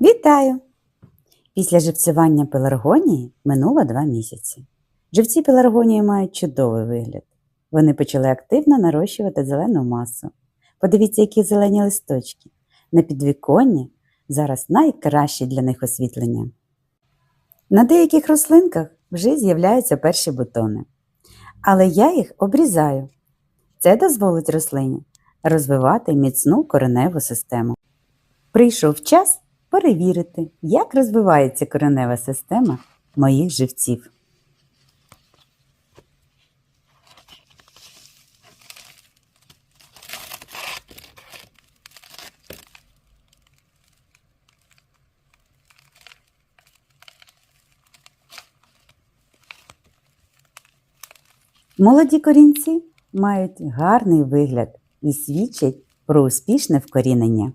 Вітаю! Після живцювання пеларгонії минуло два місяці. Живці пеларгонії мають чудовий вигляд. Вони почали активно нарощувати зелену масу. Подивіться, які зелені листочки. На підвіконні зараз найкраще для них освітлення. На деяких рослинках вже з'являються перші бутони. Але я їх обрізаю. Це дозволить рослині розвивати міцну кореневу систему. Прийшов час перевірити, як розвивається коренева система моїх живців. Молоді корінці мають гарний вигляд і свідчать про успішне вкорінення.